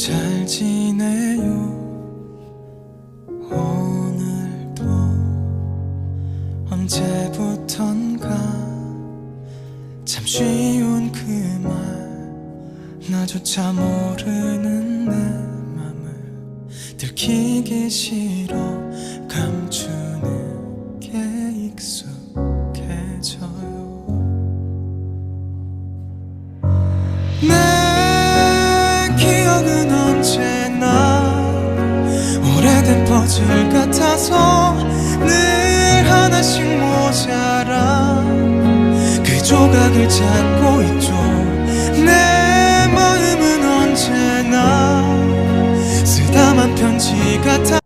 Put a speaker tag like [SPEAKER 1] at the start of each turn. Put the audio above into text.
[SPEAKER 1] 잘 지내요. 오늘도 언제부턴가 참 쉬운 그 말 나조차 모르는 내 맘을 들키기 싫어 감추는 게 익숙해져요. 내 퍼즐 같아서 늘 하나씩 모자라. 그 조각을 찾고 있죠. 내 마음은 언제나 쓰다만 편지 같아